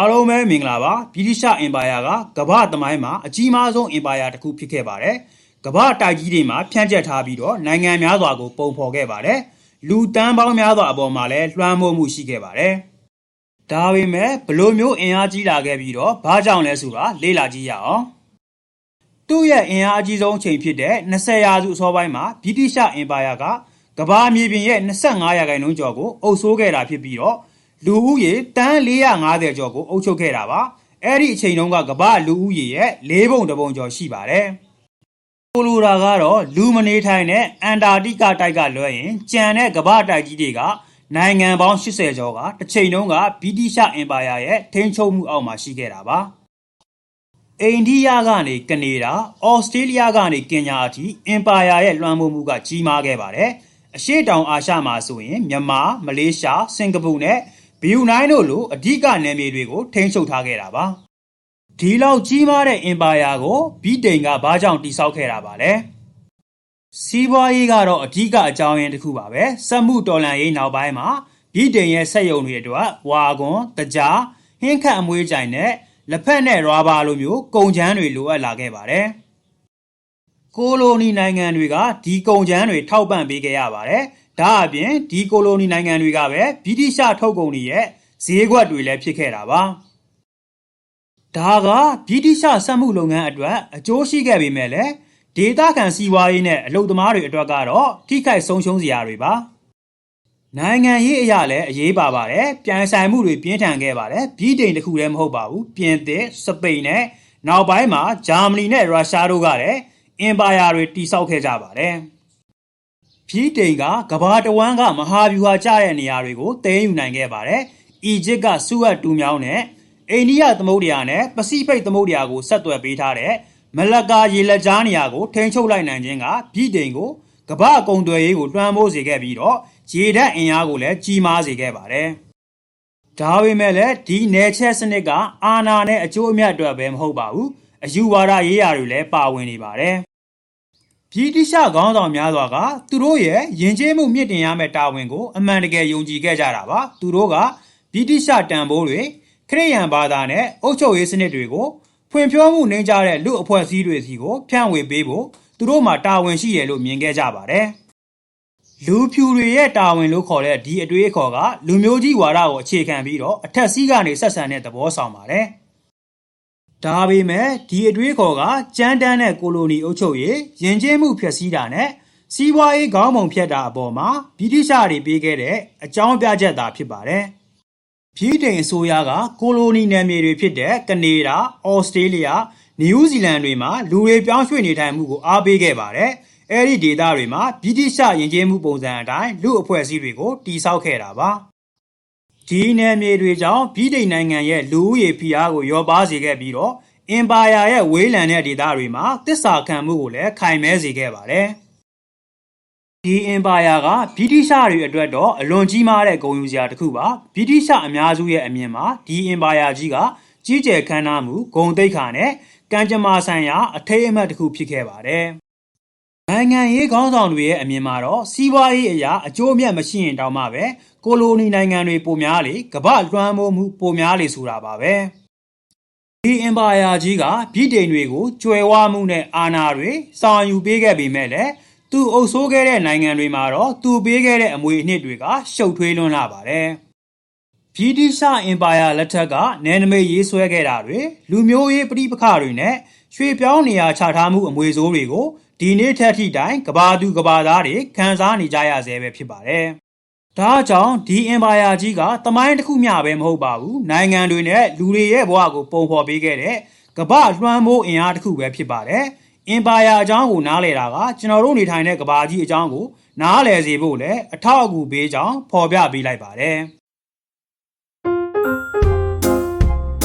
အားလုံးပဲမင်္ဂလာပါဗြိတိရှအင်ပါယာကကမ္ဘာသမိုင်းမှာအကြီးမားဆုံးအင်ပါယာတစ်ခုဖြစ်ခဲ့ပါတယ်ကမ္ဘာတိုက်ကြီးတွေမှာဖြန့်ကျက်ထားပြီးတော့နိုင်ငံများစွာကိုပုံဖော်ခဲ့ပါတယ်လူတန်းပေါင်းများစွာအပေါ်မှာလည်းလွှမ်းမိုးမှုရှိခဲ့ပါတယ်ဒါပေမဲ့ဘယ်လိုမျိုးအင်အားကြီးလာခဲ့ပြီးတော့ဘာကြောင့်လဲဆိုတာလေ့လာကြည့်ရအောင်သူ့ရဲ့အင်အားအကြီးဆုံးအချိန်ဖြစ်တဲ့20ရာစုအစောပိုင်းမှာဗြိတိရှအင်ပါယာကကမ္ဘာမြေပြင်ရဲ့25ရာခိုင်နှုန်းကျော်ကိုအုပ်စိုးခဲ့တာဖြစ်ပြီးတော့ လူဦးရေတန်း450ကျော်ကိုအုပ်ချုပ်ခဲ့တာပါအဲ့ဒီအချိန်တုန်းကကမ္ဘာလူဦးရေရဲ့၄ပုံတစ်ပုံကျော်ရှိပါတယ်ကိုလိုရာကတော့လူမနေထိုင်တဲ့အန်တာတိကတိုက်ကလွှဲရင်ကြံတဲ့ကမ္ဘာတိုက်ကြီးတွေကနိုင်ငံပေါင်း80ကျော်ကတစ်ချိန်တုန်းကဗြိတိရှအင်ပါယာရဲ့ထိန်းချုပ်မှုအောက်မှာရှိခဲ့တာပါအိန္ဒိယကနေကနေဒါဩစတြေးလျကနေကင်ညာအထိအင်ပါယာရဲ့လွှမ်းမိုးမှုကကြီးမားခဲ့ပါတယ်အရှေ့တောင်အာရှမှာဆိုရင်မြန်မာမလေးရှားစင်ကာပူနဲ့ ဘီယူနိုင်းတို့လိုအဓိကနယ်မြေတွေကို ထိန်းချုပ်ထားခဲ့တာပါဒီလောက်ကြီးမားတဲ့အင်ပါယာကိုဗြိတိန်ကဘာကြောင့်တိစောက်ခဲ့တာပါလဲစီးပွားရေးကတော့အဓိကအကြောင်းရင်းတစ်ခုပါပဲစက်မှုတော်လှန်ရေးနောက်ပိုင်းမှာဗြိတိန်ရဲ့စက်ရုံတွေအတွက်ဝါကွန်တကြားဟင်းခတ်အမွေးကြိုင်နဲ့လက်ဖက်နဲ့ရာဘာလိုမျိုးကုန်ချမ်းတွေလိုအပ်လာခဲ့ပါတယ်ကိုလိုနီနိုင်ငံတွေကဒီကုန်ချမ်းတွေထောက်ပံ့ပေးခဲ့ရပါတယ်။ ဒါအပြင်ဒီကိုလိုနီနိုင်ငံတွေကပဲဗြိတိရှထုတ်ကုန်တွေရဲ့ဈေးကွက်တွေလည်းဖြစ်ခဲ့တာပါ။ဒါကဗြိတိရှစက်မှုလုပ်ငန်းအတွက်အကျိုးရှိခဲ့ပေမဲ့လည်းဒေသခံစီးပွားရေးနဲ့အလုပ်သမားတွေအတွက်ကတော့ထိခိုက်ဆုံးရှုံးစရာတွေပါ။နိုင်ငံရေးအရာလည်းအရေးပါပါတယ်။ပြန်ဆိုင်မှုတွေပြင်းထန်ခဲ့ပါတယ်။ဗြိတိန်တခုတည်းမဟုတ်ပါဘူး။ပြင်သစ်၊စပိန်နဲ့နောက်ပိုင်းမှာဂျာမနီနဲ့ရုရှားတို့ကလည်းအင်ပါယာတွေတိစောက်ခဲ့ကြပါတယ်။ ဖြီးတိန်ကကဘာတဝမ်းကမဟာဗျူဟာကျတဲ့နေရာတွေကိုတဲယူနိုင်ခဲ့ပါတယ်။အီဂျစ်ကစူအတ်တူမြောင်းနဲ့အိန္ဒိယသမုဒ္ဒရာနဲ့ပစိဖိတ်သမုဒ္ဒရာကိုဆက်သွယ်ပေးထားတဲ့မလကာရေလက်ကြားနေရာကိုထိန်းချုပ်လိုက်နိုင်ခြင်းကဖြီးတိန်ကိုကဘာအကုံသွယ်ရေးကိုလွှမ်းမိုးစေခဲ့ပြီးတော့ရေဓာတ်အင်အားကိုလည်းကြီးမားစေခဲ့ပါတယ်။ဒါပေမဲ့လည်းဒီနယ်ချက်စနစ်ကအာဏာနဲ့အကျိုးအမြတ်အတွက်ပဲမဟုတ်ပါဘူး။အယူဝါဒရေးရာတွေလည်းပါဝင်နေပါတယ်။ ဗြိတိရှခေါင်းဆောင်များစွာကသူတို့ရဲ့ယဉ်ကျေးမှုမြင့်တင်ရမယ့်တာဝန်ကိုအမှန်တကယ်ယုံကြည်ခဲ့ကြတာပါသူတို့ကဗြိတိရှတန်ဖိုးတွေခရစ်ယာန်ဘာသာနဲ့အုပ်ချုပ်ရေးစနစ်တွေကိုဖွံ့ဖြိုးမှုနှင်းကြတဲ့လူအဖွဲ့အစည်းတွေစီကိုဖြန့်ဝေပေးဖို့သူတို့မှာတာဝန်ရှိရလို့မြင်ခဲ့ကြပါတယ်လူဖြူတွေရဲ့တာဝန်လို့ခေါ်တဲ့ဒီအတွေးအခေါ်ကလူမျိုးကြီးဝါဒကိုအခြေခံပြီးတော့အထက်စီးကနေဆက်ဆံတဲ့သဘောဆောင်ပါတယ်။ ဒါပေမဲ့ဒီအတွေးခေါ်ကကြမ်းတမ်းတဲ့ကိုလိုနီအုပ်ချုပ်ရေးယဉ်ကျေးမှုဖျက်ဆီးတာနဲ့စီးပွားရေးခေါင်းပုံဖြတ်တာအပေါ်မှာဗြိတိရှတွေပေးခဲ့တဲ့အကြောင်းပြချက်သာဖြစ်ပါတယ်။ဗြိတိန်အစိုးရကကိုလိုနီနယ်မြေတွေဖြစ်တဲ့ကနေဒါ၊ဩစတြေးလျ၊နယူးဇီလန်တွေမှာလူတွေပြောင်းရွှေ့နေထိုင်မှုကိုအားပေးခဲ့ပါတယ်။အဲဒီဒေသတွေမှာဗြိတိရှယဉ်ကျေးမှုပုံစံအတိုင်းလူအဖွဲ့အစည်းတွေကိုတည်ဆောက်ခဲ့တာပါ။ ဒီနယ်မြေတွေကြောင့်ဗြိတိန်နိုင်ငံရဲ့လူဦးရေဖိအားကိုရောပါစေခဲ့ပြီးတော့အင်ပါယာရဲ့ဝေးလံတဲ့ဒေသတွေမှာတစ္ဆာခံမှုကိုလည်းခိုင်မဲစေခဲ့ပါတယ်။ဒီအင်ပါယာကဗြိတိရှတွေအတွက်တော့အလွန်ကြီးမားတဲ့ဂုဏ်ယူစရာတစ်ခုပါဗြိတိရှအများစုရဲ့အမြင်မှာဒီအင်ပါယာကြီးကကြီးကျယ်ခမ်းနားမှုဂုံတိတ်ခါနဲ့ကံကြမ္မာဆိုင်ရာအထိတ်အမှတ်တစ်ခုဖြစ်ခဲ့ပါတယ်။ နိုင်ငံရေးခေါင်းဆောင်တွေရဲ့အမြင်မှာတော့ စီးပွားရေးအရာအကျိုးအမြတ်မရှိရင်တောင်မှပဲ ကိုလိုနီနိုင်ငံတွေ ပိုများလေ ကမ္ဘာလွှမ်းမိုးမှု ပိုများလေဆိုတာပါပဲ ဒီအင်ပါယာကြီးက ဗြိတိန်တွေကိုကျွယ်ဝမှုနဲ့ အာဏာတွေစာယူပေးခဲ့ပေမဲ့လည်း သူအုပ်ဆိုးခဲ့တဲ့ နိုင်ငံတွေမှာတော့ သူပေးခဲ့တဲ့ အမွေအနှစ်တွေက ရှုပ်ထွေးလွန်းလာပါတယ် ဗြိတိရှအင်ပါယာလက်ထက်ကနယ်နိမိတ်ရေးဆွဲခဲ့တာတွေလူမျိုးရေးပြိပခါတွေနဲ့ရွှေပြောင်းနေရာချထားမှုအမွေဆိုးတွေကိုဒီနေ့ထက်ထိတိုင်ကဘာသူကဘာသားတွေခံစားနေကြရဆဲပဲဖြစ်ပါတယ်။ဒါကြောင့်ဒီအင်ပါယာကြီးကတမိုင်းတစ်ခုမျှပဲမဟုတ်ပါဘူး။နိုင်ငံတွေနဲ့လူတွေရဲ့ဘဝကိုပုံဖော်ပေးခဲ့တဲ့ကဘာလွှမ်းမိုးအင်အားတစ်ခုပဲဖြစ်ပါတယ်။အင်ပါယာအကြောင်းကိုနားလည်တာကကျွန်တော်တို့နေထိုင်တဲ့ကဘာကြီးအကြောင်းကိုနားလည်စေဖို့လည်းအထောက်အကူပေးကြောင်းဖော်ပြပေးလိုက်ပါတယ်။